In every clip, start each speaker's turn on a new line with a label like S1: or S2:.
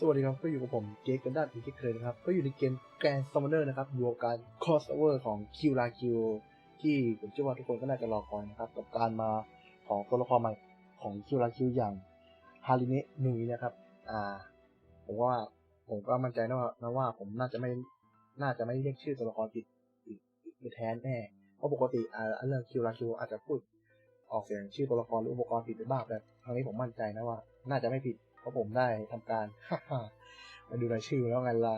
S1: สวัสดีครับ ก็อยู่กับผมเจคกันด้านอีกที่เคยนะครับ ก็อยู่ในเกมแกรนด์ซัมเมอร์นะครับอยู่กับการ crossover ของคิวลาคิวที่ผมเชื่อว่าทุกคนก็น่าจะรอคอยนะครับ กับการมาของตัวละครใหม่ของคิวลาคิวอย่างฮาริเนะนุยนะครับ อ่า ผมว่าผมก็มั่นใจนะว่านะว่าผมน่าจะไม่น่าจะไม่เรียกชื่อตัวละครผิดอีกไม่แท้แน่เพราะปกติอ่าเรื่องคิวลาคิวอาจจะพูดออกเสียงชื่อตัวละครหรืออุปกรณ์ผิดไปบ้างแต่ครั้งนี้ผมมั่นใจนะว่า น่าจะไม่ผิด ราะผมได้ทำการมาดูรายชื่อแล้วไงล่ะ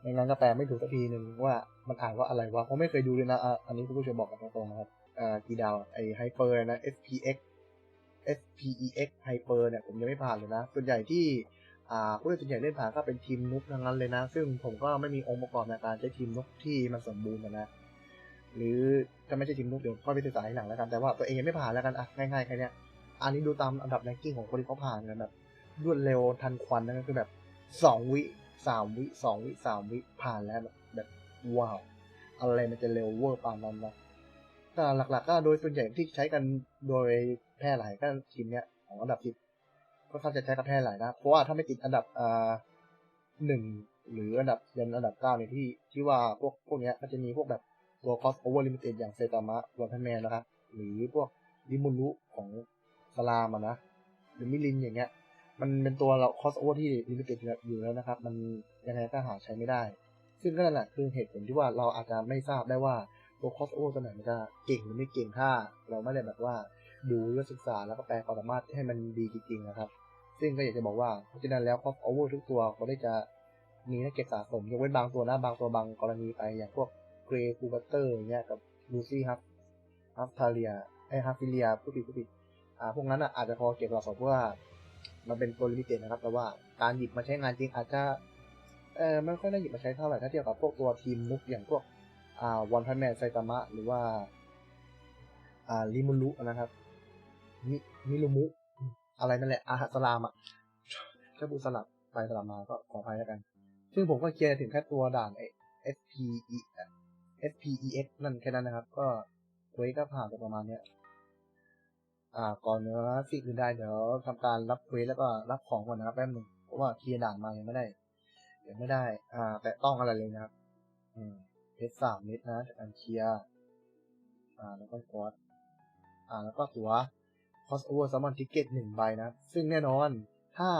S1: ไม่งั้นก็แปลไม่ถูกสักทีหนึ่งว่ามันอ่านว่าอะไรวะผมไม่เคยดูเลยนะอะอันนี้คุณผู้ชมบอกกันตรงๆนะครับอ่ากี่ดาวไอไฮเปอร์นะ SPX SPEX ไฮเปอร์เนี่ยผมยังไม่ผ่านเลยนะ ส่วนใหญ่ที่อ่าผู้เล่นส่วนใหญ่เล่นผ่านก็เป็นทีมนุกทั้งนั้นเลยนะ ซึ่งผมก็ไม่มีองค์ประกอบในการใช้ทีมนุกที่มันสมบูรณ์นะหรือถ้าไม่ใช่ทีมนุกเดี๋ยวค่อยไปศึกษาทีหลังแล้วกันแต่ว่าตัวเองยังไม่ผ่านแล้วกันอะง่ายๆแค่เนี้ยอันนี้ดูตามอันดับแรงกิ้งของคนที่เขาผ่านกันแบบ รวดเร็วทันควันนั่นก็คือแบบสองวิสามวิสองวิสามวิผ่านแล้วแบบแบบว้าวอะไรมันจะเร็วเวอร์ปานนั้นนะแต่หลักๆก็โดยส่วนใหญ่ที่ใช้กันโดยแพร่หลายก็ทีมเนี้ยของอันดับสิบก็ค่อนข้างจะใช้กันแพร่หลายนะ เพราะว่าถ้าไม่ติดอันดับอ่าหนึ่งหรืออันดับยันอันดับเก้าเนี่ยที่ที่ว่าพวกพวกเนี้ยก็จะมีพวกแบบตัว cross over limited อย่างเซตามะวันพันแมนนะครับหรือพวกดิมุรุของสลามอะนะหรือมิลินอย่างเงี้ย มันเป็นตัวเราคอสโอเวอร์ที่ลิมิเต็ดอยู่แล้วนะครับ มันยังไงก็หาใช้ไม่ได้ ซึ่งก็นั่นแหละคือเหตุผลที่ว่าเราอาจจะไม่ทราบได้ว่าตัวคอสโอเวอร์ตัวไหนมันจะเก่งหรือไม่เก่งถ้า เราไม่ได้แบบว่าดูหรือศึกษาแล้วก็แปลความสามารถให้มันดีจริงๆนะครับ ซึ่งก็อยากจะบอกว่าเพราะฉะนั้นแล้วคอสโอเวอร์ทุกตัวเขาได้จะมีนักเก็บสะสมยกเว้นบางตัวนะบางตัวบางกรณีไปอย่างพวกเกรย์คูบัตเตอร์อย่างเงี้ยกับลูซี่ครับฮัฟทาเลียไอฮัฟฟิเลียผู้ผิดผู้ผิดอ่าพวกนั้นอะอาจจะพอเก็บสะสมเพราะว่า มันเป็นตัวลิมิเต็ดนะครับ แต่ว่าการหยิบมาใช้งานจริงอาจจะเออไม่ค่อยได้หยิบมาใช้เท่าไหร่ถ้าเทียบกับพวกตัวทีมนุกอย่างพวกอ่าวันพันแมนไซตามะหรือว่าอ่าลิมุรุนะครับมิมิลุมุอะไรนั่นแหละอาหารสลามอะถ้าพูสลับไปสลับมาก็ขออภัยแล้วกัน ซึ่งผมก็เคลียร์ถึงแค่ตัวด่านไอ้ SPE SPEX นั่นแค่นั้นนะครับ ก็เวก็ผ่านไปประมาณเนี้ย อ่าก่อนเนื้อสิ่งอื่นใดเดี๋ยวทำการรับเควสแล้วก็รับของก่อนนะครับแป๊บหนึงเพราะว่าเคลียร์ด่านมายังไม่ได้ยังไม่ได้ อ่า แต่ต้องอะไรเลยนะครับ อืมเพชรสามเม็ดนะจากการเคลียร์อ่า แล้วก็กดอ่า แล้วก็ตัว crossover summon ticket หนึ่งใบนะ ซึ่งแน่นอนถ้า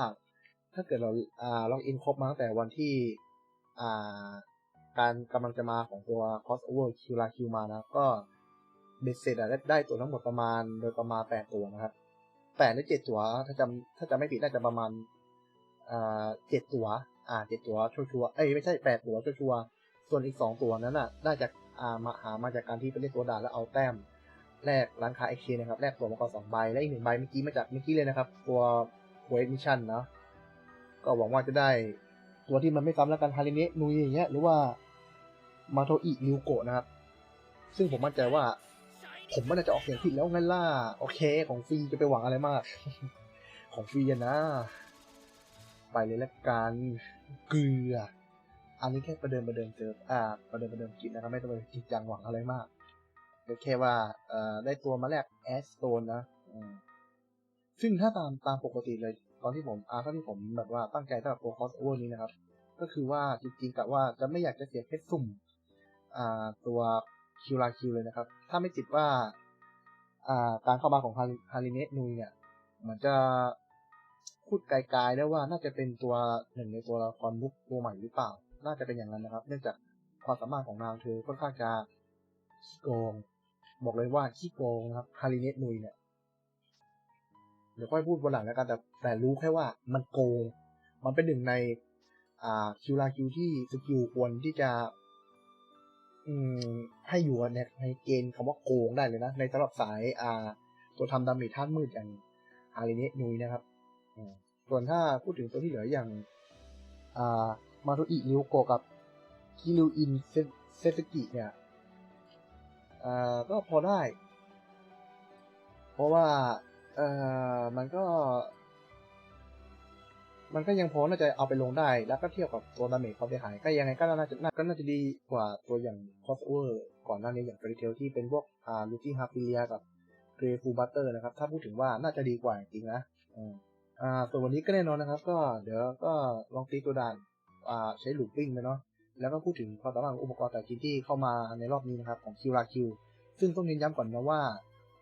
S1: ถ้าเกิดเราอ่าล็อกอินครบมาตั้งแต่วันที่ อ่า การกำลังจะมาของตัว crossover คิวลาคิวมานะ ก็ เบ็ดเสร็จอะได้ตัวทั้งหมดประมาณโดยประมาณแปดตัวนะครับแปดหรือเจ็ดตัว ถ้าจำถ้าจำไม่ผิดน่าจะประมาณเจ็ดตัว อ่าเจ็ดตัวชัวร์ๆเอ้ยไม่ใช่แปดตัวชัวร์ๆส่วนอีกสองตัวนั้นน่ะ น่าจะอ่ามาหามาจากการที่ไปเล่นตัวด่านแล้วเอาแต้มแลกร้านค้าเอ็กชนะครับแลกตัวมาก่อนสองใบและอีกหนึ่งใบเมื่อกี้มาจากเมื่อกี้เลยนะครับ ตัวเวทมิชชั่นเนาะก็หวังว่าจะได้ตัวที่มันไม่ซ้ำแล้วกันฮาริเนะนุยอย่างเงี้ยหรือว่ามาโทอิริวโกะนะครับ ซึ่งผมมั่นใจว่า ผมม่น่าจจะออกเสียงผิดแล้วงั้นล่ะ โอเค ของฟรีจะไปหวังอะไรมาก ของฟรีนะ ไปเลยละกันเกลือ อันนี้แค่ประเดิมประเดิมเจออ่า ประเดิมประเดิมกินนะครับไม่ต้องไปจริงจังหวังอะไรมากก็แค่ว่าเอ่อได้ตัวมาแลกแอสโตนนะอืมซึ่งถ้าตามตามปกติเลย ตอนที่ผมอาตอนที่ผมแบบว่าตั้งใจสำหรับตัวคอสโอเวอร์นี้นะครับ ก็คือว่าจริงๆกับว่าจะไม่อยากจะเสียแค่สุ่ม อ่าตัวคิวลาคิวเลยนะครับ ถ้าไม่ติดว่าอ่าการเข้ามาของฮาริเนะนุยเนี่ยเหมือนจะพูดไกลๆได้ว่าน่าจะเป็นตัวหนึ่งในตัวละครมุกตัวใหม่หรือเปล่า น่าจะเป็นอย่างนั้นนะครับ เนื่องจากความสามารถของนางเธอค่อนข้างจะขี้โกง บอกเลยว่าขี้โกงนะครับฮาริเนะนุยเนี่ยเดี๋ยวค่อยพูดวันหลังแล้วกันแต่แต่รู้แค่ว่ามันโกง มันเป็นหนึ่งในอ่าคิวลาคิวที่สกิลควรที่จะ อืม ให้อยู่ในในเกณฑ์คำว่าโกงได้เลยนะ ในสำหรับสายอ่า ตัวทำดาเมจท่านมืดอย่างอาริเนะนุยนะครับส่วนถ้าพูดถึงตัวที่เหลืออย่าง อ่า มาโทอิริวโกกับคิริวอินเซสกิเนี่ย อ่า ก็พอได้ เพราะว่า เอ่อ มันก็ มันก็ยังพอน่าจะเอาไปลงได้ แล้วก็เทียบกับตัวดาเมจความเสียหายก็ยังไงก็น่าจะน่าก็น่าจะดีกว่าตัวอย่างคอสเวอร์ก่อนหน้านี้อย่างเฟรเทลที่เป็นพวกอ่าลูตี้ฮาฟิเลียกับเกรฟูบัตเตอร์นะครับ ถ้าพูดถึงว่าน่าจะดีกว่าจริงนะอ่าส่วนวันนี้ก็แน่นอนนะครับ ก็เดี๋ยวก็ลองตีตัวด่านอ่าใช้ลูปปิ้งไปเนาะแล้วก็พูดถึงความสามารถของอุปกรณ์แต่ละชิ้นที่เข้ามาในรอบนี้นะครับของคิวราคิวซึ่งต้องเน้นย้ำก่อนนะว่า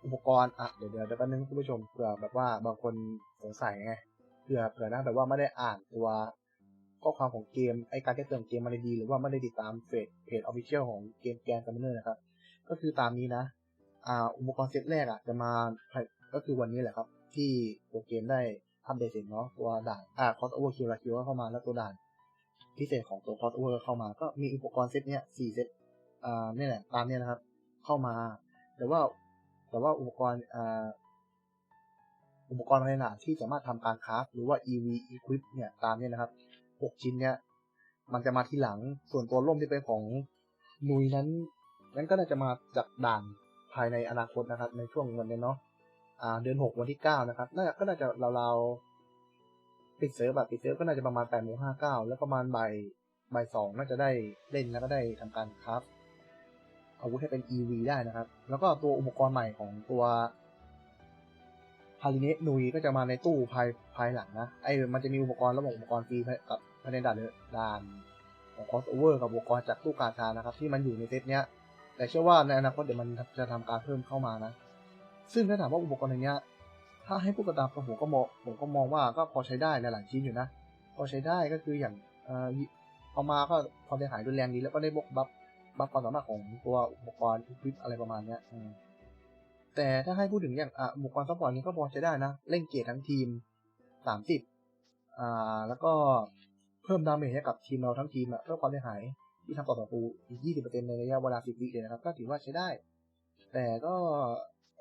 S1: อุปกรณ์อะเดี๋ยวเดี๋ยวเดี๋ยวแป๊บนึงคุณผู้ชมเผื่อแบบว่าบางคนสงสัยไง ผื่อเผื่อนะแบบว่าไม่ได้อ่านตัวข้อความของเกมไอการแก้เตือนเกมมาได้ดีหรือว่าไม่ได้ติดตามเพจเพจออฟฟิเชียลของเกมแกนซัมเนอร์นะครับ ก็คือตามนี้นะอ่าอุปกรณ์เซตแรกอะจะมาก็คือวันนี้แหละครับ ที่ตัวเกมได้อัปเดตเสร็จเนาะตัวด่านอ่าคอสโอเวอร์คิวราคิวเข้ามาแล้วตัวด่านพิเศษของตัวคอสโอเวอร์เข้ามา ก็มีอุปกรณ์เซตเนี้ยสี่เซตอ่าเนี่ยแหละตามเนี้ยนะครับ เข้ามา แต่ว่าแต่ว่าอุปกรณ์อ่า อุปกรณ์ภายในหนาที่สามารถทำการคราฟหรือว่า EV Equip เนี่ยตามเนี้ยนะครับหกชิ้นเนี้ยมันจะมาที่หลังส่วนตัวร่มที่เป็นของนุยนั้น นั้นก็น่าจะมาจากด่านภายในอนาคตนะครับ ในช่วงวันนี้เนาะอ่าเดือนหกวันที่เก้านะครับน่าก็น่าจะเราๆปิดเซิร์ฟแบบปิดเซิร์ฟก็น่าจะประมาณแปดโมงห้าเก้าแล้วประมาณบ่ายบ่ายสองน่าจะได้เล่นแล้วก็ได้ทำการครับอาวุธให้เป็น EV ได้นะครับ แล้วก็ตัวอุปกรณ์ใหม่ของตัว ฮาริเนะนุยก็จะมาในตู้ภายภายหลังนะไอ้มันจะมีอุปกรณ์ระบบอุปกรณ์ฟรีกับภายในด่านด่านของ crossover กับอุปกรณ์จากตู้กาชานะครับ ที่มันอยู่ในเซตเนี้ย แต่เชื่อว่าในอนาคตเดี๋ยวมันจะทำการเพิ่มเข้ามานะ ซึ่งถ้าถามว่าอุปกรณ์อย่างเงี้ย ถ้าให้ผู้กระตามผมก็มองผมก็มองว่าก็พอใช้ได้ในหลายชิ้นอยู่นะ พอใช้ได้ก็คืออย่างเอ่อเอามาก็พอได้หายรุนแรงดีแล้วก็ได้บวกบัฟบัฟความสามารถของตัวอุปกรณ์อุปกรณ์อะไรประมาณเนี้ยอืม แต่ถ้าให้พูดถึงอย่างอะอุปกรณ์ซัพพอร์ตนี้ก็พอใช้ได้นะ เล่นเกียรทั้งทีมสามสิบอ่า แล้วก็เพิ่มดาเมจให้กับทีมเราทั้งทีมอะเพิ่มความเสียหายที่ทำต่อศัตรูอีก 20%ในระยะเวลา 10 วิเลยนะครับ ก็ถือว่าใช้ได้ แต่ก็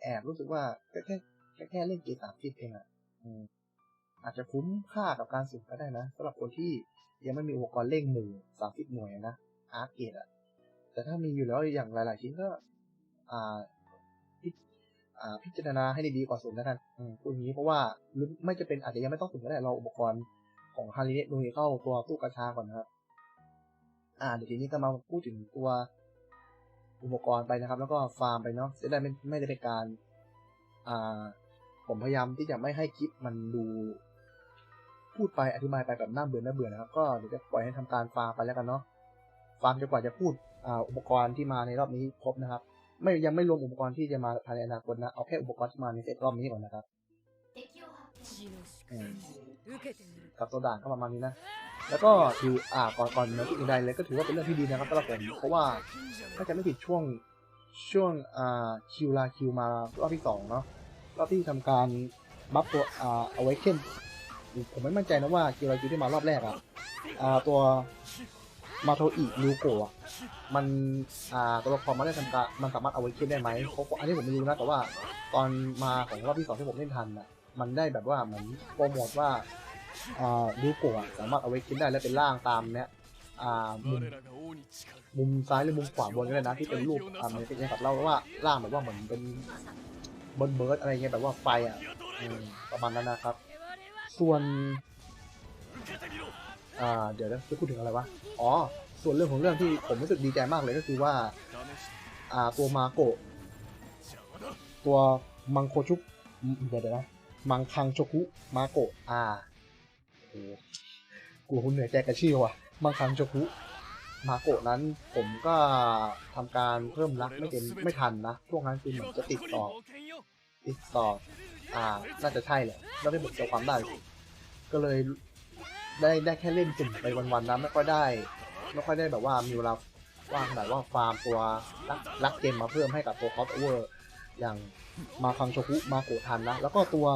S1: แอบรู้สึกว่าแค่แค่แค่แค่เล่นเกม30 เองอะอืมอาจจะคุ้มค่ากับการสุ่มก็ได้นะสำหรับคนที่ยังไม่มีอุปกรณ์เล่งหมู่30 หน่วยนะอาร์เกตอะแต่ถ้ามีอยู่แล้วอย่างหลาย ๆ ชิ้นก็ อ่า พิจารณาให้ดีๆก่อนสุ่มแล้วกันอืมพูดงนี้เพราะว่าหรือไม่จะเป็นอาจจะยังไม่ต้องสุ่มก็ได้เราอุปกรณ์ของฮาริเนะนุยเข้าตัวตู้กระชาก่อนนะครับ อ่าเดี๋ยวทีนี้ก็มาพูดถึงตัวอุปกรณ์ไปนะครับ แล้วก็ฟาร์มไปเนาะจะได้ไม่ไม่ได้เป็นการ อ่า ผมพยายามที่จะไม่ให้คลิปมันดู พูดไปอธิบายไปแบบน่าเบื่อน่าเบื่อนะครับ ก็เดี๋ยวจะปล่อยให้ทำการฟาร์มไปแล้วกันเนาะฟาร์มจนกว่าจะพูดอ่าอุปกรณ์ที่มาในรอบนี้ครบนะครับ ไม่ยังไม่รวมอุปกรณ์ที่จะมาภายในอนาคตนะ เอาแค่อุปกรณ์ที่มาในเซตรอบนี้ก่อนนะครับอืมกับตัวด่านก็ประมาณนี้นะ แล้วก็ถืออ่าก่อนก่อนนะที่อื่นใดเลยก็ถือว่าเป็นเรื่องที่ดีนะครับสำหรับผมเพราะว่าถ้าจะไม่ผิดช่วงช่วงอ่าคิวลาคิวมารอบที่สองเนาะรอบที่ทำการบัฟตัวอ่าเอาไว้เข้มผมไม่มั่นใจนะว่าคิวลาคิวที่มารอบแรกอะอ่าตัว มาโทอินิวโกะมันอ่าตัวละครมันได้ทำการมันสามารถเอาไว้เข้มได้ไหมเพราะอันนี้ผมไม่รู้นะแต่ว่าตอนมาของรอบที่สองที่ผมเล่นทันอะมันได้แบบว่าเหมือนโปรโมทว่าอ่าดูโกะสามารถเอาไว้คิดได้และเป็นร่างตามเนี้ยอ่ามุมมุมซ้ายหรือมุมขวาบนก็ได้นะที่เป็นรูปอ่ามันเป็นอย่างกับเล่าว่าร่างแบบว่าเหมือนเป็นเบิร์ดเบิร์ดอะไรเงี้ยแบบว่าไฟอะมประมาณนั้นนะครับ ส่วน อ่าเดี๋ยวนะจะพูดถึงอะไรวะ อ๋อ ส่วนเรื่องของเรื่องที่ผมรู้สึกดีใจมากเลยก็คือว่าอ่าตัวมาโกะตัวมังโคชุกเดี๋ยวนะมังคังโชคุมาโกะอ่าโอ้กูคุณเหนื่อยใจกับชื่ว่ะบางคังโจคุมาโกะนั้นผมก็ทำการเพิ่มรักไม่เต็มไม่ทันนะช่วงนั้นคือเหมือนจะติดต่อติดต่ออ่าน่าจะใช่แหละแล้วไม่เหมือนจความได้ ก็เลย ได้ได้แค่เล่นจุ่มไปวันๆนะไม่ค่อยได้ ไม่ค่อยได้แบบว่ามีเวลาว่างขนาดว่าฟาร์มตัวรักรักเกมมาเพิ่มให้กับตัวคอสโอเวอร์อย่างมาคังโชคุมาโกทันนะแล้วก็ตัว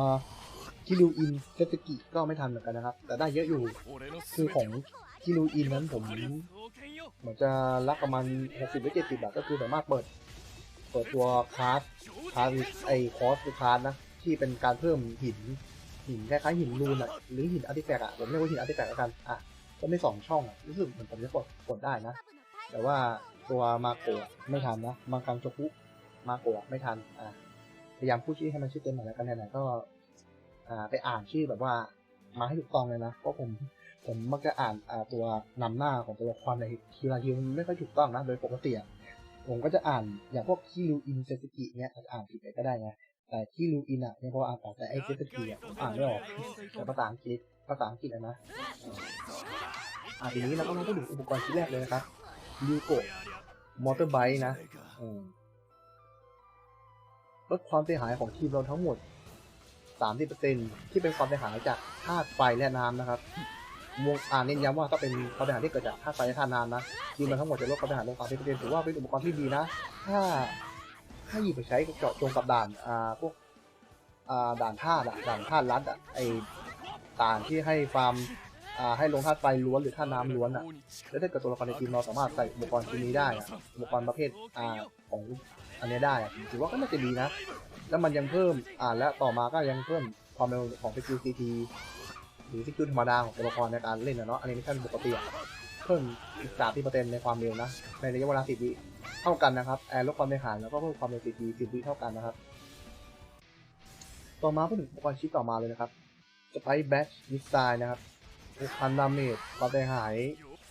S1: คิริวอินเซตกิก็ไม่ทันเหมือนกันนะครับ แต่ได้เยอะอยู่คือของคิริวอินนั้นผมเหมือนจะรักประมาณ 60หรือ70บาทก็คือสามารถเปิด เปิดตัวคาร์ดคาร์ดไอคอสคาร์ดนะ ที่เป็นการเพิ่มหิน หินคล้ายๆหินรูนอะหรือหินอาร์ติแฟกต์อะผมเรียกว่าหินอาร์ติแฟกต์แล้วกันอะก็ไม่สองช่องอะรู้สึกเหมือนผมจะกดกดได้นะ แต่ว่าตัวมาโกะไม่ทันนะมังคังโจคุมาโกะไม่ทันอะพยายามพูดชื่อให้มันชื่อเต็มหน่อยแล้วกันไหนๆก็ อ่าไปอ่านชื่อแบบว่ามาให้ถูกต้องเลยนะเพราะผมผมมักจะอ่านอ่าตัวนำหน้าของตัวละครในคิวราคิมันไม่ค่อยถูกต้องนะโดยปกติผมก็จะอ่านอย่างพวกคิริวอินเซซิกิเนี่ยอาจจะอ่านผิดไปก็ได้ไง แต่ที่ลูอินอะยังพออ่านออกแต่ไอ้เซตกีอะอ่านไม่ออกแต่ภาษาอังกฤษภาษาอังกฤษอะนะ อ่าทีนี้เราก็มาพูดถึงอุปกรณ์ชิ้นแรกเลยนะครับยูโกมอเตอร์ไบค์นะลดความเสียหายของทีมเราทั้งหมด 30%ที่เป็นความเสียหายจากธาตุไฟและน้ำนะครับวงอ่านเน้นย้ำว่าก็เป็นความเสียหายที่เกิดจากธาตุไฟและธาตุน้ำนะทีมเราทั้งหมดจะลดความเสียหายลง30%ถือว่าเป็นอุปกรณ์ที่ดีนะ ถ้า ถ้าหยิบไปใช้เจาะจงกับด่านอ่าพวกอ่าด่านธาตุอะด่านธาตุรัดอะไอด่านที่ให้ฟาร์มอ่าให้ลงธาตุไฟล้วนหรือธาตุน้ำล้วนอะแล้วถ้าเกิดตัวละครในทีมเราสามารถใส่อุปกรณ์ชิ้นนี้ได้อะอุปกรณ์ประเภทอ่าของอันนี้ได้ถือว่าก็น่าจะดีนะ แล้วมันยังเพิ่มอ่าและต่อมาก็ยังเพิ่มความเร็วของสกิลซีทีหรือสกิลธรรมดาของตัวละครในการเล่นนะเนาะอันนี้ไม่ใช่ปกติเพิ่มอีกสามที่เปอร์เซ็นต์ในความเร็วนะในระยะเวลาสิบวิ เท่ากันนะครับแอร์ลดความเสียหายแล้วก็เพิ่มความเร็วซีทีสิบวิเท่ากันนะครับ ต่อมาพูดถึงอุปกรณ์ชิ้นต่อมาเลยนะครับสไปแบทมิสไซล์นะครับพันดาเมจความเสียหาย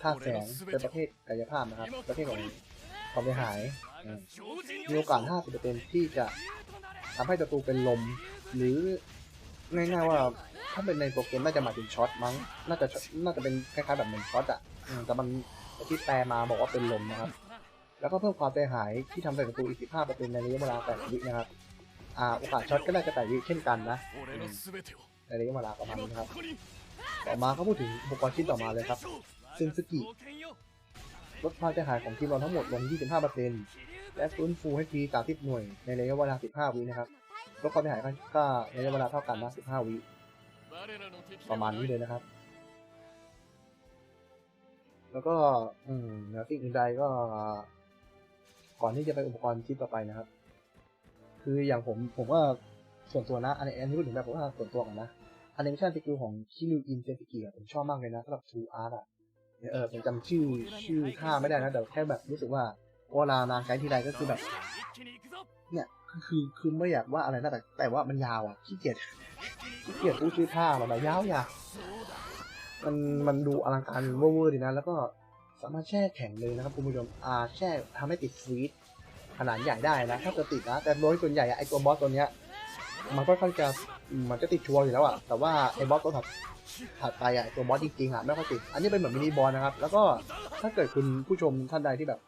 S1: ท่าตุแสงเป็นประเภทกายภาพนะครับ ประเภทของความเสียหายมีโอกาส 50%ที่จะทำให้ศัตรูเป็นลม หรือง่ายๆว่าถ้าเป็นในโปรแกรมน่าจะหมายถึงช็อตมั้ง น่าจะน่าจะเป็นคล้ายๆแบบเหมือนช็อตอะแต่มันที่แปลมาบอกว่าเป็นลมนะครับ แล้วก็เพิ่มความเสียหายที่ทำใส่ศัตรูอีก 15%ในระยะเวลา8วินะครับ อ่า โอกาสช็อตก็น่าจะ8วิเช่นกันนะในระยะเวลาประมาณนี้ครับ ต่อมาก็พูดถึงอุปกรณ์ชิ้นต่อมาเลยครับซึ่งสกิลดความเสียหายของทีมเราทั้งหมดลง 25%และฟื้นฟูให้ฟรี30หน่วยในระยะเวลา 15 วินะครับลดความเสียหายก็ในระยะเวลาเท่ากันนะ 15 วิประมาณนี้เลยนะครับ แล้วก็ อืมแล้วสิ่งอื่นใดก็ ก่อนที่จะไปอุปกรณ์ชิ้นต่อไปนะครับ คืออย่างผมผมว่าส่วนตัวนะ อันนี้อันนี้พูดถึงแบบผมว่าส่วนตัวก่อนนะแอนิเมชันสกิลของคิริวอินเซนสกิผมชอบมากเลยนะสำหรับทูอาร์ตอะเออผมจำชื่อชื่อท่าไม่ได้นะแต่แค่แบบรู้สึกว่าเวลานานใช้ทีไรก็คือแบบ เนี่ยคือคือไม่อยากว่าอะไรนะแต่แต่ว่ามันยาวอะขี้เกียจขี้เกียจพูดชื่อท่ามันแบบยาวยาวมันมันดูอลังการเวอร์ๆดีนะ แล้วก็ สามารถแช่แข็งเลยนะครับคุณผู้ชมอ่าแช่ทำให้ติดฟรีดขนาดใหญ่ได้นะถ้าจะติดนะ แต่โดยส่วนใหญ่ไอตัวบอสตัวเนี้ยมันก็ค่อนจะมันจะติดชัวร์อยู่แล้วอะแต่ว่าไอบอสตัวถัดถัดไปอะไอตัวบอสจริงๆอะไม่ค่อยติด อันนี้เป็นเหมือนมินิบอสนะครับ แล้วก็ถ้าเกิดคุณผู้ชมท่านใดที่แบบ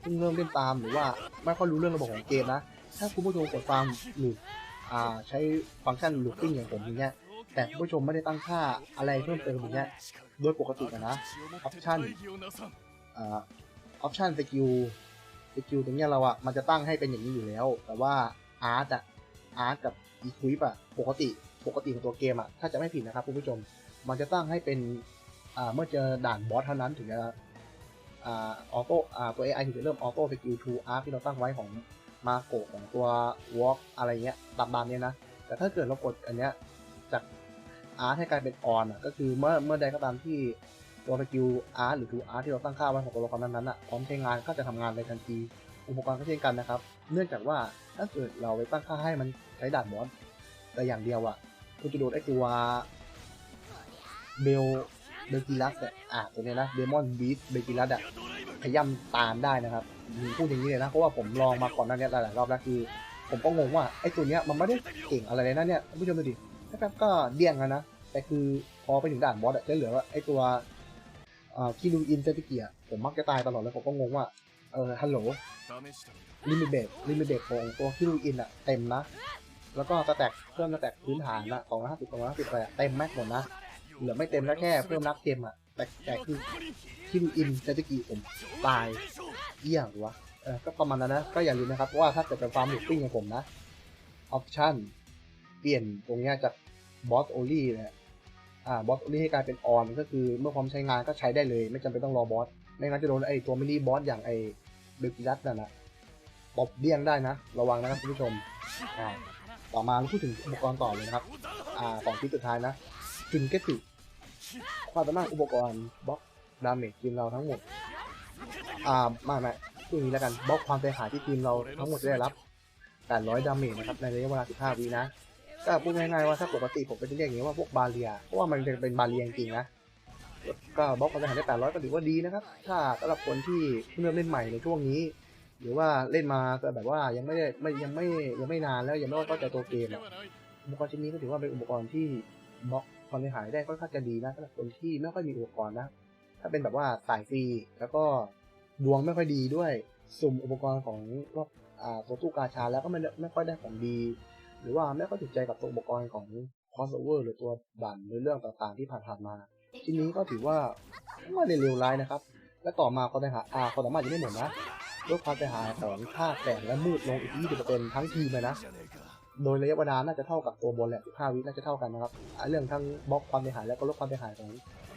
S1: เพิ่งเริ่มเล่นตามหรือว่าไม่ค่อยรู้เรื่องระบบของเกมนะ ถ้าคุณผู้ชมกดฟาร์มหลุดอ่าใช้ฟังก์ชันลูปปิ้งอย่างผมอย่างเงี้ยแต่ผู้ชมไม่ได้ตั้งค่าอะไรเพิ่มเติมอย่างเงี้ย โดยปกติอะนะออปชั่นอ่าออปชันสกิลสกิลตรงเนี้ยเราอะมันจะตั้งให้เป็นอย่างนี้อยู่แล้ว แต่ว่าอาร์ตอะอาร์ตกับอีควิปอะปกติปกติของตัวเกมอะถ้าจะไม่ผิดนะครับคุณผู้ชม มันจะตั้งให้เป็นอ่าเมื่อเจอด่านบอสเท่านั้นถึงจะอ่าออโต้อ่าตัว AI ถึงจะเริ่มออโต้สกิลทูอาร์ที่เราตั้งไว้ของมาโกของตัววอล์กอะไรเงี้ยตามตามเนี้ยนะ แต่ถ้าเกิดเรากดอันเนี้ย อาร์ตให้กลายเป็นออนอะก็คือเมื่อเมื่อใดก็ตามที่ตัวสกิลอาร์ตหรือทูอาร์ตที่เราตั้งค่าไว้ของตัวละครนั้นๆอะพร้อมใช้งานก็จะทำงานในทันทีอุปกรณ์ก็เช่นกันนะครับ เนื่องจากว่าถ้าเกิดเราไปตั้งค่าให้มันใช้ดานบอสแต่อย่างเดียวอะคุณจะโดนไอ้ตัวเบลเบลกิลัสอะอะตัวเนี้ยนะเดมอนบีสเบลกิลัสอะขย่ำตามได้นะครับพูดอย่างนี้เลยนะเพราะว่าผมลองมาก่อนหน้านี้หลายๆรอบแล้วคือ ผมก็งงว่าไอ้ตัวเนี้ยมันไม่ได้เก่งอะไรเลยนะเนี่ยท่านผู้ชมดูดิ แป๊บก็เดี่ยงแล้วนะ แต่คือพอไปถึงด่านบอสอะจะเหลือว่าไอตัวคิรูอินเซติเกียผมมักจะตายตลอดเลยผมก็งงว่า เออฮัลโหลลิมิเบตลิมิเบตของตัวคิรูอินอะเต็มนะ แล้วก็สแตกเพิ่มสแตกพื้นฐานอะสองร้อยห้าสิบสองร้อยห้าสิบไปอะเต็มแม็กหมดนะ เหลือไม่เต็มแล้วแค่เพิ่มรักเกมอะแต่แต่คือคิรูอินเซติเกียผมตายเอี่ยงวะเออก็ประมาณนั้นนะ ก็อย่าลืมนะครับว่าถ้าเกิดจะฟาร์มลูปปิ้งของผมนะออปชั่นเปลี่ยนตรงเนี้ยจาก บอสโอลี่นี่ยอ่าบอสโอลี่ให้กลายเป็นออนก็คือเมื่อพร้อมใช้งานก็ใช้ได้เลย ไม่จำเป็นต้องรอบอสไม่งั้นจะโดนไอตัวมินิบอสอย่างไอเบลกิรัสนั่นนะตบเลี่ยงได้นะ ระวังนะครับคุณผู้ชมอ่าต่อมาพูดถึงอุปกรณ์ต่อเลยนะครับอ่าของที่สุดท้ายนะจุนเกติความสามารถอุปกรณ์บล็อกดาเมจทีมเราทั้งหมดอ่าไม่ไม่พูดอย่างนี้แล้วกันบล็อกความเสียหายที่ทีมเราทั้งหมดจะได้รับ800ดาเมจนะครับในระยะเวลา 15 วินะ ก็พูดง่ายๆว่าถ้าปกติผมก็จะเรียกอย่างนี้ว่าพวกบาเรียเพราะว่ามันเป็นบาเรียจริงๆนะก็บล็อกความเสียหายได้800 ก็ถือว่าดีนะครับ ถ้าสำหรับคนที่เพิ่งเริ่มเล่นใหม่ในช่วงนี้ หรือว่าเล่นมาแต่แบบว่ายังไม่ได้ไม่ยังไม่ยังไม่นานแล้วยังไม่เข้าใจตัวเกมอุปกรณ์ชิ้นนี้ก็ถือว่าเป็นอุปกรณ์ที่บล็อกความเสียหายได้ค่อนข้างจะดีนะสำหรับคนที่ไม่ค่อยมีอุปกรณ์นะ ถ้าเป็นแบบว่าสายฟรีแล้วก็ดวงไม่ค่อยดีด้วย สุ่มอุปกรณ์ของรอบตัวตู้กาชาแล้วก็ไม่ได้ไม่ค่อยได้ของดี รือว่าไม่ค่อยถูกใจกับตัวอุปกรณ์ของ crossover หรือตัวดันหรือเรื่องต่างๆที่ผ่านๆมาทีนี้ก็ถือว่าไม่ได้เลวร้ายนะครับ และต่อมาความเสียหาอ่าความสามารถยังไม่หมดนะลดความเสียหายของค่าแสงและมืดลงอีก 20%ทั้งทีมเลยนะ โดยระยะเวลาน่าจะเท่ากับตัวบนแหละ15วิน่าจะเท่ากันนะครับ เรื่องทั้งบล็อกความเสียหายแล้วก็ลดความเสียหายของ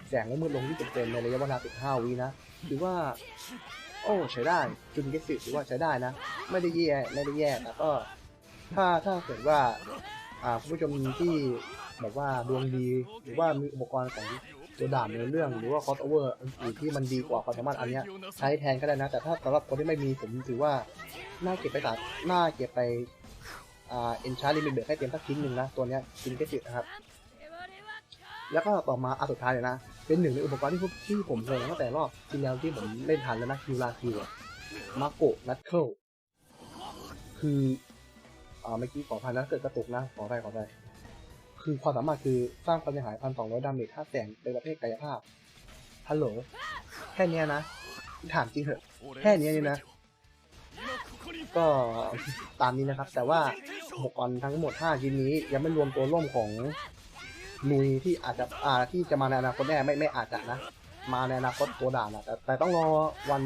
S1: แสงและมืดลง 20%ในระยะเวลา 15วินะถือว่า โอ้ใช้ได้จุดเกสิถือว่าใช้ได้นะ ไม่ได้แย่ไม่ได้แย่แต่ก็ ถ้าถ้าเกิดว่า อ่าคุณผู้ชมที่แบบว่าดวงดีหรือว่ามีอุปกรณ์ของตัวด่านในเรื่องหรือว่าคอสโอเวอร์อื่นที่มันดีกว่าความสามารถอันเนี้ยใช้แทนก็ได้นะ แต่ถ้าสำหรับคนที่ไม่มีผมถือว่าน่าเก็บไปตัดน่าเก็บไปอ่าเอนชาร์ลิมิเบรให้เต็มสักชิ้นหนึ่งนะ ตัวเนี้ยชิ้นแค่จิตนะครับ แล้วก็ต่อมาอันสุดท้ายเลยนะ เป็นหนึ่งในอุปกรณ์ที่ผมที่ผมเคยตั้งแต่รอบที่แล้วที่ผมเล่นทันแล้วนะคิวลาคิวมาโกะนัทเคิลคือ อ่าเมื่อกี้ขออภัยนะเกิดกระตุกนะขออภัยขออภัยคือความสามารถคือสร้างความเสียหายพันสองร้อยดาเมจถ้าแสงเป็นประเภทกายภาพฮัลโหลแค่นี้นะถามจริงเถอะแค่นี้นี่นะ ก็ตามนี้นะครับ แต่ว่าอุปกรณ์ทั้งหมด 5 ชิ้นนี้ ยังไม่รวมตัวร่วมของนุยที่อาจจะอ่าที่จะมาในอนาคตแน่ไม่ไม่อาจจะนะ มาในอนาคตตัวด่านนะแต่แต่ต้องรอวัน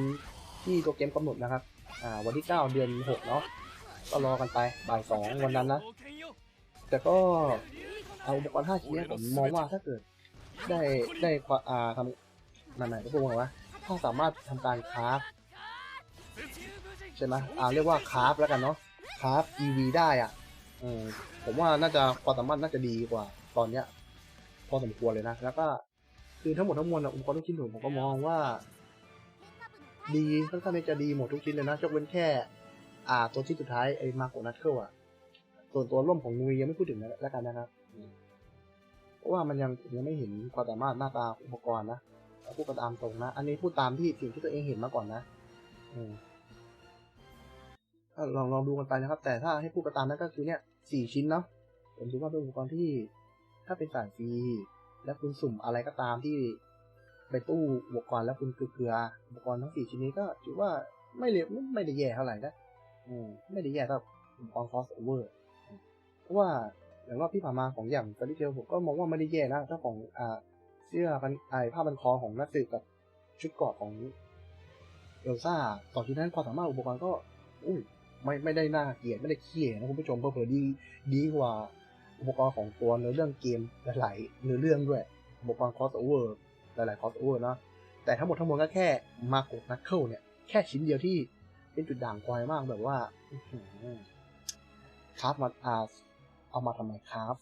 S1: ที่ตัวเกมกำหนดนะครับ อ่า วันที่ 9 เดือน 6 เนาะ ก็รอกันไปบ่ายสองวันนั้นนะ แต่ก็เอาอุปกรณ์5ชิ้นเนี้ผมมองว่าถ้าเกิด ได้ได้ความอ่าทำนั่นไหนก็พูดว่าไงวะถ้าสามารถทำการคราฟใช่ไหมอ่าเรียกว่าคราฟแล้วกันเนาะคราฟ EV ได้อะอืมผมว่าน่าจะความสามารถน่าจะดีกว่า ตอนเนี้ย พอสมควรเลยนะแล้วก็คือทั้งหมดทั้งมวลอะอุปกรณ์ทุกชิ้นผมก็มองว่า ดีค่อนข้างที่จะดีหมดทุกชิ้นเลยนะยกเว้นแค่ อ่า ตัวชิ้นสุดท้ายไอ้มาโกนัทเคิลอะ ส่วนตัวร่มของนุยยังไม่พูดถึงนะแล้วกันนะครับอืมเพราะว่ามันยังยังไม่เห็นความสามารถหน้าตาอุปกรณ์นะพูดกันตามตรงนะ อันนี้พูดตามที่สิ่งที่ตัวเองเห็นมาก่อนนะ อืมก็ลองลองดูกันไปนะครับ แต่ถ้าให้พูดกันตามนั้นก็คือเนี่ยสี่ชิ้นเนาะ ผมคิดว่าเป็นอุปกรณ์ที่ ถ้าเป็นสายฟรีและคุณสุ่มอะไรก็ตามที่ไปตู้อุปกรณ์แล้วคุณเกลือๆอุปกรณ์ทั้งสี่ชิ้นนี้ก็ถือว่าไม่เลวไม่ไม่ได้แย่เท่าไหร่นะ อืมไม่ได้แย่เท่าอุปกรณ์คอสโอเวอร์เพราะว่าอย่างรอบที่ผ่านมาของอย่างการที่เทลผมก็มองว่าไม่ได้แย่นะถ้าของอ่าเสื้อพันไอผ้าพันคอของนักสืบกับชุดเกราะของเอลซ่าต่อที่นั้นความสามารถอุปกรณ์ก็ อุ้ยไม่ไม่ได้น่าเกลียดไม่ได้เขี้ยนะคุณผู้ชมเผื่อดีดีกว่าอุปกรณ์ของตัวเนื้อเรื่องเกมหลายๆเนื้อเรื่องด้วย อุปกรณ์คอสโอเวอร์หลายๆคอสโอเวอร์นะแต่ทั้งหมดทั้งมวลก็แค่มาโกนัทเคิลเนี่ยแค่ชิ้นเดียวที่ เป็นจุดด่างพร้อยมากแบบว่าคราฟมาอาเอามาทำไมคราฟ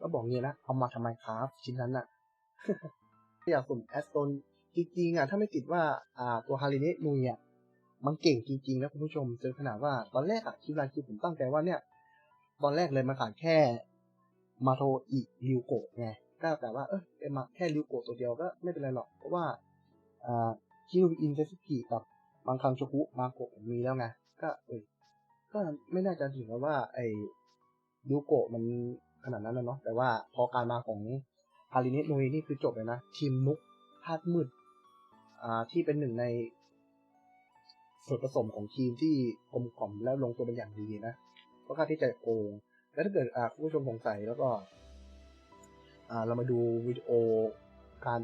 S1: ก็บอกงี้นะ เอามาทำไมคราฟชิ้นนั้นน่ะอยากสุ่มแอสโตนจริงๆอะถ้าไม่ติดว่าอ่าตัวฮาริเนะนุยอะมันเก่งจริงๆนะคุณผู้ชมจนขนาดว่าตอนแรกอะคิวราคิวผมตั้งใจว่าเนี่ย ตอนแรกเลยมันขาดแค่มาโทอิริวโกะไงก็แต่ว่าเออเป็นมาแค่ริวโกะตัวเดียวก็ไม่เป็นไรหรอก เพราะว่าอ่าคิวอินเซสกิกับ บางคังชคุมาโกะมมีแล้วไงก็เออก็ไม่น่าจะถึงกับว่า ไอ้ริวโกะมันขนาดนั้นแล้วเนาะแต่ว่าพอการมาของฮาริเนะนุยนี่คือจบเลยนะ ทีมนุกธาตุมืด อ่าที่เป็นหนึ่งในส่วนผสมของทีมที่กลมกล่อมและลงตัวเป็นอย่างดีนะก็ค่างที่จะโกง แล้วถ้าเกิดอ่าคุณผู้ชมสงสัยแล้วก็อ่าเรามาดูวิดีโอการ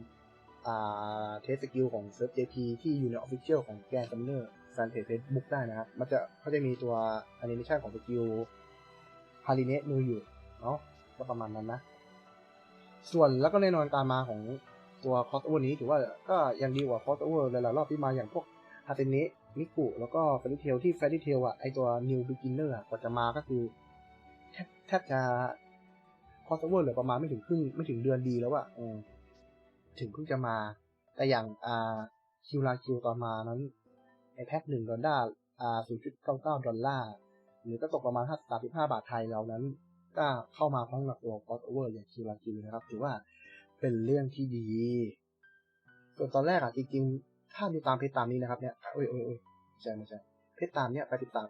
S1: เทสสกิลของเซิร์ฟ JP ที่อยู่ในออฟฟิเชียลของแกนซัมเนอร์แฟนเพจเฟซบุ๊กได้นะครับ มันจะเขาจะมีตัวแอนิเมชันของสกิลฮาริเนะนูอยู่เนาะก็ประมาณนั้นนะ ส่วนแล้วก็แน่นอนการมาของตัวคอสโอเวอร์นี้ถือว่าก็ยังดีกว่าคอสโอเวอร์หลายๆรอบที่มาอย่างพวกฮาเตเนะมิกุแล้วก็แฟรี่เทลที่แฟรี่เทลอะไอตัว New Beginner อะกว่าจะมาก็คือแทบจะคอสเวอร์เหลือประมาณไม่ถึงครึ่งไม่ถึงเดือนดีแล้วอะ ถึงเพิ่งจะมา แต่อย่างอ่าคิวลาคิวตอนมานั้นไอแพ็คหนึ่งดอลลาร์อ่าศูนย์จุดเก้าเก้าดอลลาร์หรือก็ตกประมาณห้าสามสิบห้าบาทไทยเรานั้น ก็เข้ามาพร้อมกับตัวคอสโอเวอร์อย่างคิวลาคิวนะครับ ถือว่าเป็นเรื่องที่ดี ส่วนตอนแรกอะจริงๆ ถ้าดูตามเพจตามนี้นะครับเนี่ยโอ้ยโอ้ยโอ้ยใช่ไม่ใช่เพชรตามเนี่ยแปดสิบสาม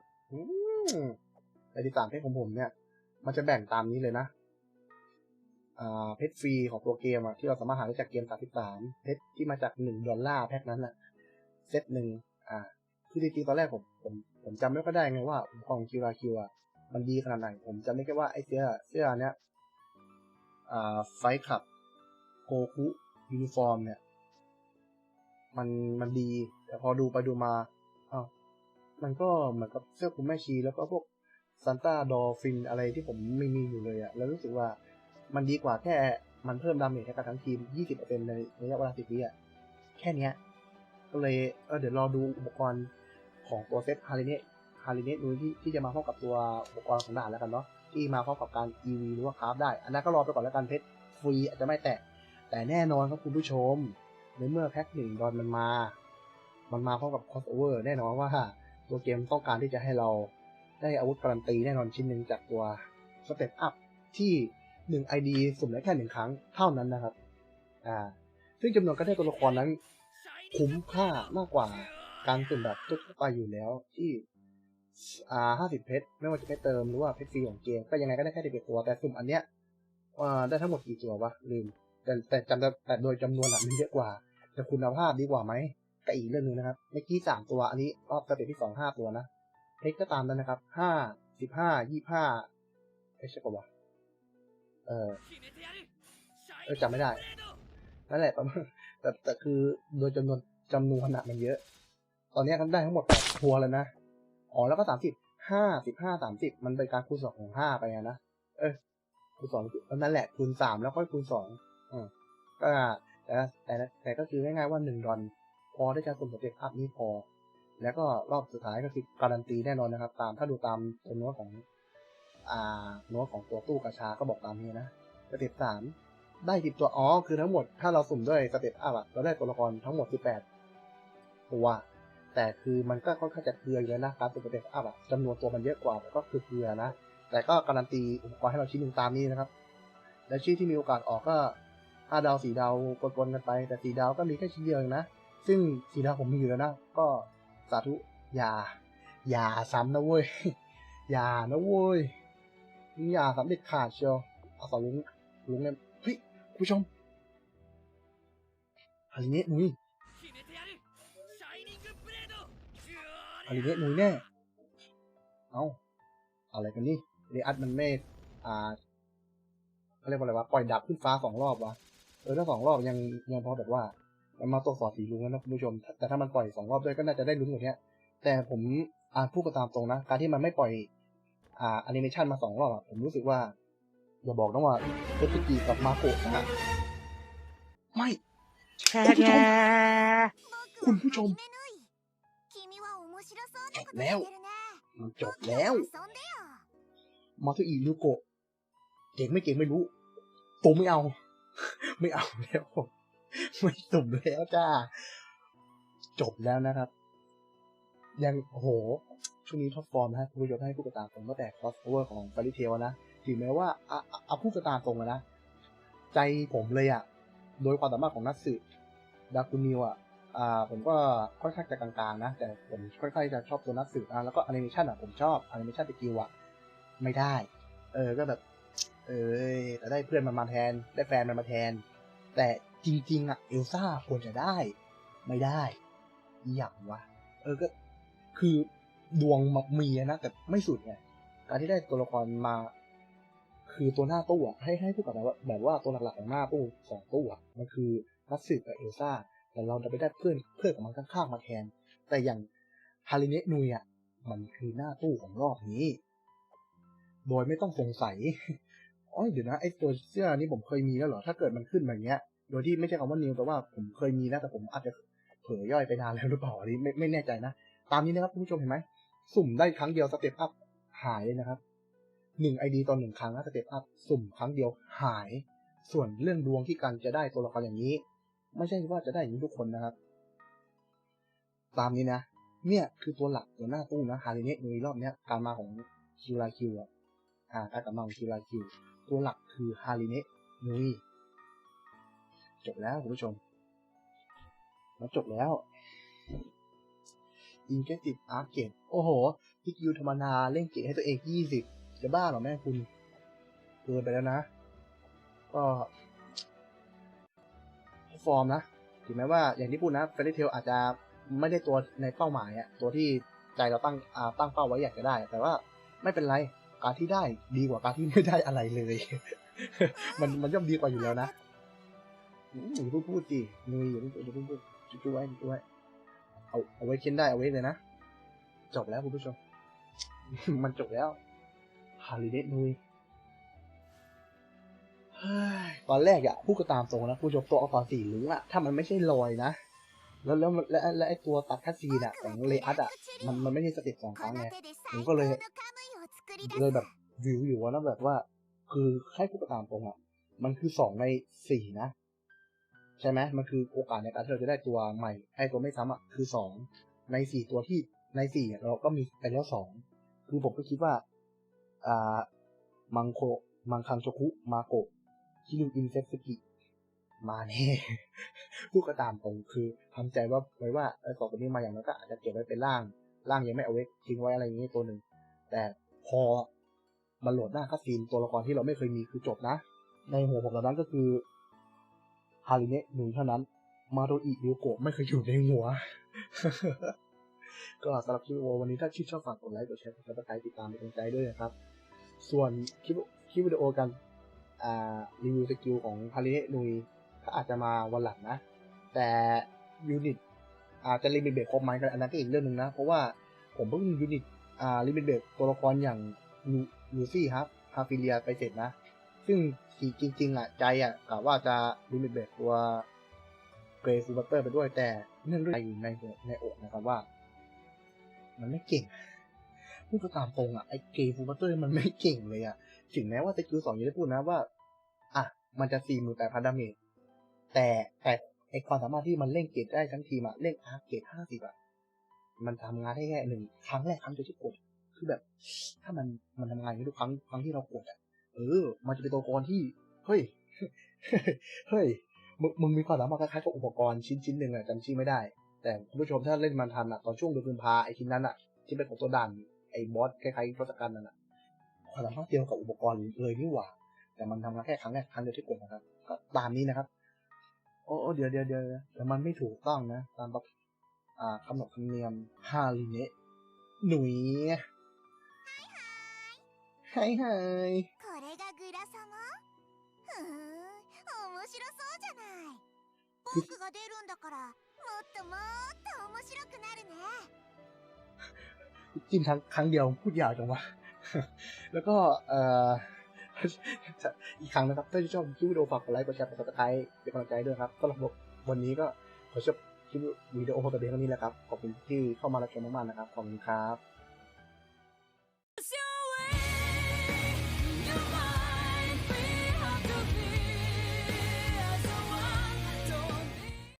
S1: แปดสิบสามเพชรของผมเนี่ย มันจะแบ่งตามนี้เลยนะ เพชรฟรีของตัวเกมอะที่เราสามารถหาได้จากเกมสามสิบสามเพชรที่มาจากหนึ่งดอลลาร์แพ็คนั้นอะเซตหนึ่งอ่า คือจริงๆตอนแรกผมผมผมจำไม่ค่อยได้ไงว่าของคิวราคิวอะมันดีขนาดไหน ผมจำได้แค่ว่าไอ้เสื้อเสื้อเนี้ยอ่าไฟขับโกคุยูนิฟอร์มเนี่ย มันมันดี แต่พอดูไปดูมาอ้าวมันก็เหมือนกับเสื้อคลุมแม่ชีแล้วก็พวกซันต้าดอฟินอะไรที่ผมไม่มีอยู่เลยอะแล้วรู้สึกว่า มันดีกว่าแค่มันเพิ่มดาเมจให้กับทั้งทีม 20%ในระยะเวลา10วิอะแค่เนี้ย ก็เลยเออเดี๋ยวรอดูอุปกรณ์ของตัวเซตฮาริเนฮาริเนนูที่ที่จะมาพร้อมกับตัวอุปกรณ์ของด่านแล้วกันเนาะที่มาพร้อมกับการ EV หรือว่าคราฟได้ อันนั้นก็รอไปก่อนแล้วกันเพชรฟรีอาจจะไม่แตะแต่แน่นอนครับคุณผู้ชม ในเมื่อแพ็คหนึ่งดอนมันมา มันมาพร้อมกับ crossover แน่นอนว่าตัวเกมต้องการที่จะให้เราได้อาวุธการันตีแน่นอนชิ้นหนึ่งจากตัวสเตปอัพที่ หนึ่ง ID สุ่มได้แค่หนึ่งครั้งเท่านั้นนะครับ อ่า ซึ่งจำนวนการได้ตัวละครนั้น คุ้มค่ามากกว่าการสุ่มแบบทั่วไปอยู่แล้วที่อ่าห้าสิบเพชรไม่ว่าจะเพชรเติมหรือว่าเพชรฟรีของเกมก็ยังไงก็ได้แค่สิบเอ็ดตัว แต่สุ่มอันเนี้ยอ่าได้ทั้งหมดกี่ตัววะลืมแต่แต่จำแต่โดยจำนวนอะมันเยอะกว่า แต่คุณภาพดีกว่าไหมก็อีกเรื่องนึงนะครับเมื่อกี้สามตัวอันนี้รอบสเต็ปที่สองห้าตัวนะเพชรก็ตามนั้นนะครับห้าสิบห้ายี่ห้าเอ้ยใช่ปะวะ เออเออจำไม่ได้ นั่นแหละประมาณแต่แต่คือโดยจำนวนจำนวนอะมันเยอะ ตอนนี้กันได้ทั้งหมดแปดทัวร์เลยนะ อ๋อแล้วก็สามสิบห้าสิบห้าสามสิบมันเป็นการคูณสองของห้าไปนะ เออคูณสองนั่นแหละคูณสามแล้วก็คูณสองอืมก็แต่แต่แต่ก็คือง่ายๆว่าหนึ่งดอนพอได้การสุ่มสเต็ปอัพนี้พอ แล้วก็รอบสุดท้ายก็คือการันตีแน่นอนนะครับ ตามถ้าดูตามตัวนของ อ่าโน้ตของตัวตู้กระชาก็บอกตามนี้นะสเต็ปสามได้สิบตัวอ๋อคือทั้งหมดถ้าเราสุ่มด้วยสเต็ปอัพอะเราได้ตัวละครทั้งหมดสิบแปดตัวแต่คือมันก็ค่อนข้างจะเกลืออยู่แล้วนะการสุ่มสเต็ปอัพอะจำนวนตัวมันเยอะกว่าแต่ก็คือเกลือนะแต่ก็การันตีอุปกรณ์ให้เราชิ้นหนึ่งตามนี้นะครับ และชื่อที่มีโอกาสออกก็ห้าดาวสี่ดาวปนๆกันไป แต่สี่ดาวก็มีแค่ชิ้นเดียวเองนะซึ่งสี่ดาวผมมีอยู่แล้วนะ ก็สาธุอย่า อย่าซ้ำนะเว้ย อย่านะเว้ย อย่าซ้ำเด็ดขาดเชียวเอาสองลุงลุงเนี่ยเฮ้ยคุณผู้ชมฮาริเนะนุยฮาริเนะนุยแน่เอาอะไรกันนี่เรอัตมันไม่อ่าเขาเรียกว่าอะไรวะปล่อยดับขึ้นฟ้าสองรอบวะเออถ้าสองรอบยังยังพอแบบว่ามันมาตัวสอดสีลุงแล้วนะคุณผู้ชม แต่ถ้ามันปล่อยสองรอบด้วยก็น่าจะได้ลุ้นกว่านี้แต่ผมอ่านพูดก็ตามตรงนะ การที่มันไม่ปล่อย อ่าแอนิเมชันมาสองรอบอะผมรู้สึกว่า อย่าบอกนะว่าเทสกิกับมาโกะนะไม่
S2: แช่แช่
S1: คุณผู้ชม
S3: จบแล้ว
S1: มันจบแล้วมาทุอีลูโกะเก่งไม่เก่งไม่รู้ผมไม่เอา ไม่เอาแล้ว ไม่สุ่มแล้วจ้า จบแล้วนะครับ ยังโอ้โห ช่วงนี้ท็อปฟอร์มนะฮะคุณผู้ชมให้ผู้กตามตรงก็แต่คอสโอเวอร์ของฟาริเทลนะ ถึงแม้ว่าอะอะเอาผู้กตาตรงนะ ใจผมเลยอะโดยความสามารถของนัทสึดาคุนิวอะอ่าผมก็ค่อนข้างจะกลางๆนะ แต่ผมค่อนข้างจะชอบตัวนัทสึอะแล้วก็แอนิเมชันอะผมชอบแอนิเมชันสกิลอะไม่ได้ เออก็แบบ เออแต่ได้เพื่อนมันมาแทน ได้แฟนมันมาแทน แต่จริงๆอะเอลซ่าควรจะได้ ไม่ได้อย่างวะเออก็คือ ดวงมามีนะแต่ไม่สุดไงการที่ได้ตัวละครมา คือตัวหน้าตู้ให้ให้พูดกับแบบว่าแบบว่าตัวหลักๆของหน้าตู้สองตู้มันคือนัทสึกับเอลซ่าแต่เราจะไปได้เพื่อนเพื่อนของมันข้างๆมาแทน แต่อย่างฮาริเนะนุยอะมันคือหน้าตู้ของรอบนี้ โดยไม่ต้องสงสัยอ๋อเดี๋ยวนะไอ้ตัวเสื้อนี้ผมเคยมีแล้วเหรอถ้าเกิดมันขึ้นมาอย่างเงี้ย โดยที่ไม่ใช่คำว่านิวแต่ว่าผมเคยมีนะแต่ผมอาจจะเผยย่อยไปนานแล้วหรือเปล่าอันนี้ไม่ไม่แน่ใจนะตามนี้นะครับคุณผู้ชมเห็นไหม สุ่มได้ครั้งเดียวสเต็ปอัพหายเลยนะครับหนึ่งไอดีต่อหนึ่งครั้งนะสเต็ปอัพสุ่มครั้งเดียวหาย ส่วนเรื่องดวงที่การจะได้ตัวละครอย่างนี้ ไม่ใช่ว่าจะได้อย่างนี้ทุกคนนะครับ ตามนี้นะ เนี่ยคือตัวหลักตัวหน้าตู้นะฮาริเนะในรอบเนี้ยการมาของคิวราคิวอะอ่าการกลับมาของคิวราคิวตัวหลักคือฮาริเนะนุยจบแล้วคุณผู้ชมแล้วจบแล้ว อินเกติฟอาร์เกตโอ้โหที่คิวธรรมนาเล่นเกตให้ตัวเองยี่สิบจะบ้าหรอแม่คุณเกินไปแล้วนะ ก็ฟอร์มนะถึงแม้ว่าอย่างที่พูดนะเฟรนเทลอาจจะไม่ได้ตัวในเป้าหมายอะตัวที่ใจเราตั้งตั้งเป้าไว้อยากจะได้ แต่ว่าไม่เป็นไรการที่ได้ดีกว่าการที่ไม่ได้อะไรเลย มันมันย่อมดีกว่าอยู่แล้วนะอืมอย่าพูดพูดสินุยอย่าพิ่งอย่าพิ่งพูดจุ๊ๆไว้จุ๊ๆไว้ เอาเอาไว้เค้นได้เอาไว้เลยนะ จบแล้วคุณผู้ชม มันจบแล้วฮาริเดนุยเฮ้ยตอนแรกอะพูดก็ตามตรงนะผู้ชมตัวอักษรสีลุงอะถ้ามันไม่ใช่รอยนะ แล้วแล้วแล้วแล้วไอตัวตัดคัสซีนอะของเลอัสอะมันมันไม่ใช่สเต็ปสองครั้งไงผมก็เลยเลยแบบวิวอยู่ว่านะแบบว่า คือให้พูดก็ตามตรงอะมันคือสองในสี่นะ ใช่ไหมมันคือโอกาสในการที่เราจะได้ตัวใหม่ไอ้ตัวไม่ซ้ำอะคือสองในสี่ตัวที่ในสี่เราก็มีไปแล้วสองคือผมก็คิดว่าอ่ามังโคมังคังโชคุมาโกะคิรุอินเซสกิมาแน่พูดก็ตามตรงคือทำใจว่าไว้ว่าไอ้สองตัวนี้มาอย่างน้อยก็อาจจะเก็บไว้เป็นร่าง ร่างยังไม่เอาไว้ทิ้งไว้อะไรอย่างนี้ตัวหนึ่งแต่พอมันโหลดหน้าคัสซีนตัวละครที่เราไม่เคยมีคือจบนะ ในหัวผมตอนนั้นก็คือ ฮาริเนะหนึ่งเท่านั้น มาโดอิริวโกะไม่เคยอยู่ในหัว ก็สำหรับคลิปวิดีโอวันนี้ถ้าชื่นชอบฝากกดไลค์กดแชร์กดซับสไครต์ติดตามเป็นกำลังใจด้วยนะครับ ส่วนคลิปคลิปวิดีโอกันอ่ารีวิวสกิลของฮาริเนะนุยก็อาจจะมาวันหลังนะ แต่ยูนิตอาจจะลิมิตเบรกครบไหมกันอันนั้นก็อีกเรื่องหนึ่งนะ เพราะว่าผมเพิ่งยูนิตอ่าลิมิตเบรกตัวละครอย่างลูซี่ครับฮาฟิเลียไปเสร็จนะ ซึ่งสีจริง ๆอะใจอะกะว่าจะลิมิตเบรกตัวเกรย์ฟูบัตเตอร์ไปด้วยแต่เนื่องด้วยอยู่ในหัวในอกนะครับว่า มันไม่เก่งพูดก็ตามตรงอะไอ้เกย์ฟูบัตเตอร์มันไม่เก่งเลยอะ ถึงแม้ว่าสกิลสองยังได้พูดนะว่า อะ มันจะสี่หมื่นแปดพันดาเมจแต่แต่ไอความสามารถที่มันเล่นเกตได้ทั้งทีมอะเล่นอาร์เกตห้าสิบอะมันทำงานได้แค่หนึ่งครั้งแรกครั้งเดียวที่กดคือแบบ ถ้ามันมันทำงานอย่านทุกครั้งครั้งที่เรากดอะ เออ มันจะเป็นตัวละครที่ เฮ้ย เฮ้ยมึงมึงมีความสามารถคล้ายๆกับอุปกรณ์ชิ้นชิ้นหนึ่งอะจำชื่อไม่ได้ แต่คุณผู้ชมถ้าเล่นมันทันอะตอนช่วงเดือนกุมภาไอชิ้นนั้นอะที่เป็นของตัวดันไอ้บอสคล้ายๆทศกัณฐ์นั่นอะความสามารถเดียวกับอุปกรณ์เลยนี่หว่า แต่มันทำงานแค่ครั้งแรกครั้งเดียวที่กดนะครับก็ตามนี้นะครับโอ้เดี๋ยวเดี๋ยวเดี๋ยวแต่มันไม่ถูกต้องนะ ตามแบบอ่าคำนบธรรมเนียมฮาริเนะหนุยไฮไฮ
S2: これじゃない僕が出るんだからもっともっと面白くなるね
S1: จิ้มทั้งครั้งเดียวพูดยาวจังวะแล้วก็เอ่ออีกครั้งนะครับถ้าชอบคลิปวิดีโอฝากกดไลค์กดแชร์กดติดตามเป็นกำลังใจด้วยครับสำหรับวันนี้ก็ขอจบคลิปวิดีโอของตัวเองเท่านี้แหละครับขอบคุณที่เข้ามารับชมมากๆนะครับขอบคุณครับ